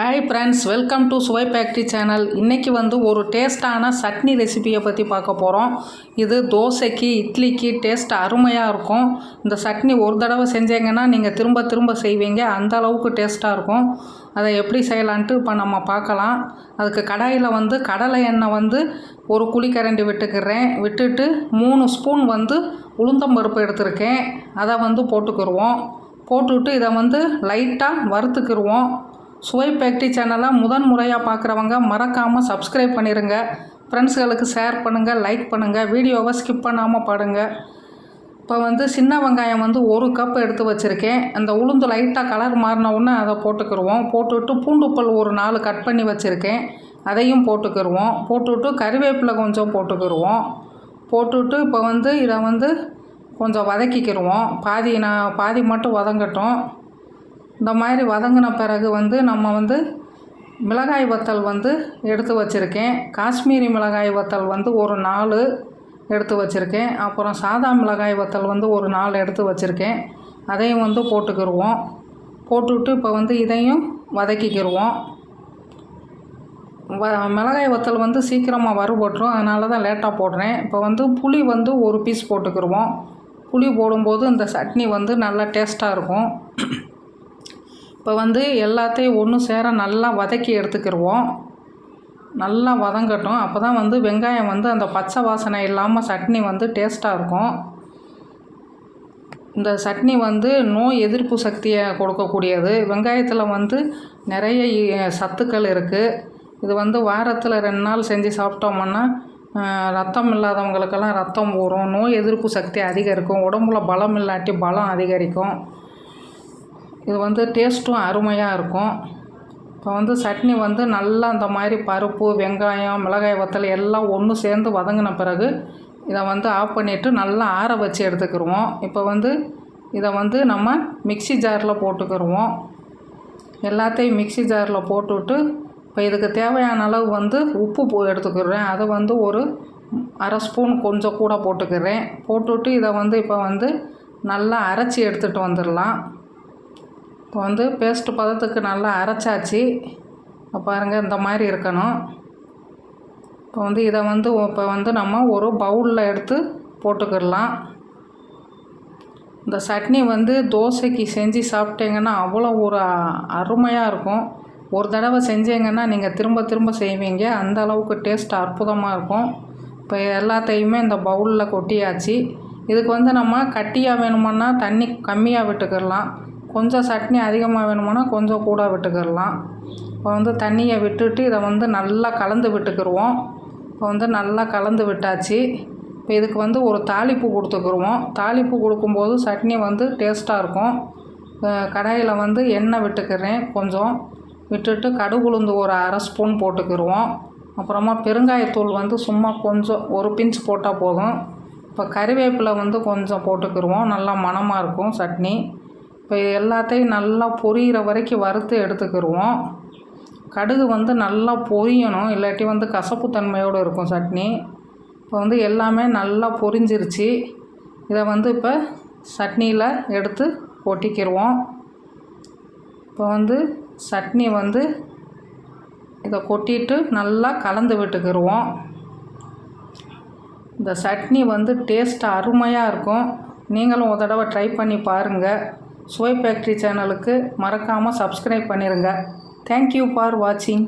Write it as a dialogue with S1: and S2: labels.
S1: Hi friends welcome to Suvai bakery channel இன்றைக்கி வந்து ஒரு டேஸ்ட்டான சட்னி ரெசிபியை பற்றி பார்க்க போகிறோம் இது தோசைக்கு இட்லிக்கு டேஸ்ட் அருமையாக இருக்கும். இந்த சட்னி ஒரு தடவை செஞ்சீங்கன்னா நீங்கள் திரும்ப திரும்ப செய்வீங்க. அந்த அளவுக்கு டேஸ்ட்டாக இருக்கும். அதை எப்படி செய்யலான்ட்டு இப்போ நம்ம பார்க்கலாம். அதுக்கு கடாயில் வந்து கடலை எண்ணெய் வந்து ஒரு குழிக்கரண்டி விட்டுக்கிறேன். விட்டுட்டு மூணு ஸ்பூன் வந்து உளுந்தம்பருப்பு எடுத்திருக்கேன். அதை வந்து போட்டுக்கிடுவோம் போட்டுவிட்டு இதை வந்து லைட்டாக வறுத்துக்கிடுவோம் சுவை ஃபேக்ட்ரி சேனலை முதன் முறையாக பார்க்குறவங்க மறக்காமல் சப்ஸ்கிரைப் பண்ணிடுங்க ஃப்ரெண்ட்ஸ்களுக்கு ஷேர் பண்ணுங்கள் லைக் பண்ணுங்கள் வீடியோவை ஸ்கிப் பண்ணாமல் பாருங்க இப்போ வந்து சின்ன வெங்காயம் வந்து ஒரு கப் எடுத்து வச்சுருக்கேன். அந்த உளுந்து லைட்டாக கலர் மாறின உடனே அதை போட்டுக்கிடுவோம் போட்டுவிட்டு பூண்டுப்பல் ஒரு நாலு கட் பண்ணி வச்சுருக்கேன். அதையும் போட்டுக்கிடுவோம் போட்டுவிட்டு கறிவேப்பிலை கொஞ்சம் போட்டுக்கிடுவோம் போட்டுவிட்டு இப்போ வந்து இதை வந்து கொஞ்சம் வதக்கிக்கிடுவோம் பாதி நான் பாதி மட்டும் வதங்கட்டும். இந்த மாதிரி வதங்கின பிறகு வந்து நம்ம வந்து மிளகாய் வத்தல் வந்து எடுத்து வச்சுருக்கேன். காஷ்மீரி மிளகாய் வத்தல் வந்து ஒரு நாலு எடுத்து வச்சுருக்கேன். அப்புறம் சாதா மிளகாய் வத்தல் வந்து ஒரு நாலு எடுத்து வச்சுருக்கேன். அதையும் வந்து போட்டுக்கிடுவோம் போட்டுவிட்டு இப்போ வந்து இதையும் வதக்கிக்கிடுவோம் வ மிளகாய் வத்தல் வந்து சீக்கிரமாக வறுபட்டுரும். அதனால தான் லேட்டாக போடுறேன். இப்போ வந்து புளி வந்து ஒரு பீஸ் போட்டுக்கிடுவோம் புளி போடும்போது இந்த சட்னி வந்து நல்லா டேஸ்ட்டாக இருக்கும். இப்போ வந்து எல்லாத்தையும் ஒன்று சேர நல்லா வதக்கி எடுத்துக்கிடுவோம் நல்லா வதங்கட்டும். அப்போ தான் வந்து வெங்காயம் வந்து அந்த பச்சை வாசனை இல்லாமல் சட்னி வந்து டேஸ்ட்டாக இருக்கும். இந்த சட்னி வந்து நோய் எதிர்ப்பு சக்தியை கொடுக்கக்கூடியது. வெங்காயத்தில் வந்து நிறைய சத்துக்கள் இருக்குது இது வந்து வாரத்தில் ரெண்டு நாள் செஞ்சு சாப்பிட்டோம்னா ரத்தம் இல்லாதவங்களுக்கெல்லாம் ரத்தம் ஊறும். நோய் எதிர்ப்பு சக்தி அதிகரிக்கும். உடம்புல பலம் இல்லாட்டி பலம் அதிகரிக்கும். இது வந்து டேஸ்ட்டும் அருமையாக இருக்கும். இப்போ வந்து சட்னி வந்து நல்லா அந்த மாதிரி பருப்பு வெங்காயம் மிளகாய் வத்தல் எல்லாம் ஒன்று சேர்ந்து வதங்கின பிறகு இதை வந்து ஆஃப் பண்ணிவிட்டு நல்லா ஆற வச்சு எடுத்துக்கிடுவோம் இப்போ வந்து இதை வந்து நம்ம மிக்ஸி ஜாரில் போட்டுக்கிடுவோம் எல்லாத்தையும் மிக்ஸி ஜாரில் போட்டுவிட்டு இப்போ இதுக்கு தேவையான அளவு வந்து உப்பு போ எடுத்துக்கிறேன் அதை வந்து ஒரு அரை ஸ்பூன் கொஞ்சம் கூட போட்டுக்கிறேன் போட்டுவிட்டு இதை வந்து இப்போ வந்து நல்லா அரைச்சி எடுத்துகிட்டு வந்துடலாம் இப்போ வந்து பேஸ்ட்டு பதத்துக்கு நல்லா அரைச்சாச்சு. இப்போ பாருங்கள் இந்த மாதிரி இருக்கணும். இப்போ வந்து இதை வந்து இப்போ வந்து நம்ம ஒரு பவுலில் எடுத்து போட்டுக்கிடலாம். இந்த சட்னி வந்து தோசைக்கு செஞ்சு சாப்பிட்டீங்கன்னா அவ்வளோ ஒரு அருமையாக இருக்கும். ஒரு தடவை செஞ்சீங்கன்னா நீங்கள் திரும்ப திரும்ப செய்வீங்க. அந்த அளவுக்கு டேஸ்ட் அற்புதமாக இருக்கும். இப்போ எல்லாத்தையுமே இந்த பவுலில் கொட்டியாச்சு. இதுக்கு வந்து நம்ம கட்டியாக வேணுமன்னா தண்ணி கம்மியாக விட்டுக்கிடலாம். கொஞ்சம் சட்னி அதிகமாக வேணுமானா கொஞ்சம் கூட விட்டுக்கிடலாம். இப்போ வந்து தண்ணியை விட்டுட்டு இதை வந்து நல்லா கலந்து விட்டுக்கிடுவோம் இப்போ வந்து நல்லா கலந்து விட்டாச்சு. இப்போ இதுக்கு வந்து ஒரு தாளிப்பு கொடுத்துக்கிடுவோம் தாளிப்பு கொடுக்கும்போது சட்னி வந்து டேஸ்ட்டாக இருக்கும். கடாயில் வந்து எண்ணெய் விட்டுக்கிறேன் கொஞ்சம். விட்டுட்டு கடுகு உளுந்து ஒரு அரை ஸ்பூன் போட்டுக்கிடுவோம் அப்புறமா பெருங்காயத்தூள் வந்து சும்மா கொஞ்சம் ஒரு பிஞ்ச் போட்டால் போதும். இப்போ கறிவேப்பிலை வந்து கொஞ்சம் போட்டுக்கிடுவோம் நல்லா மணமாக இருக்கும் சட்னி. இப்போ எல்லாத்தையும் நல்லா பொரியிற வரைக்கும் வறுத்து எடுத்துக்கிடுவோம் கடுகு வந்து நல்லா பொரியணும். இல்லாட்டி வந்து கசப்பு தன்மையோடு இருக்கும் சட்னி. இப்போ வந்து எல்லாமே நல்லா பொரிஞ்சிருச்சு. இதை வந்து இப்போ சட்னியில் எடுத்து கொட்டிக்கிடுவோம் இப்போ வந்து சட்னி வந்து இதை கொட்டிட்டு நல்லா கலந்து விட்டுக்கிடுவோம் இந்த சட்னி வந்து டேஸ்ட் அருமையாக இருக்கும். நீங்களும் ஒரு தடவை ட்ரை பண்ணி பாருங்கள் சுவை ஃபேக்ட்ரி சேனலுக்கு மறக்காமல் சப்ஸ்கிரைப் பண்ணிடுங்க தேங்க்யூ ஃபார் வாட்சிங்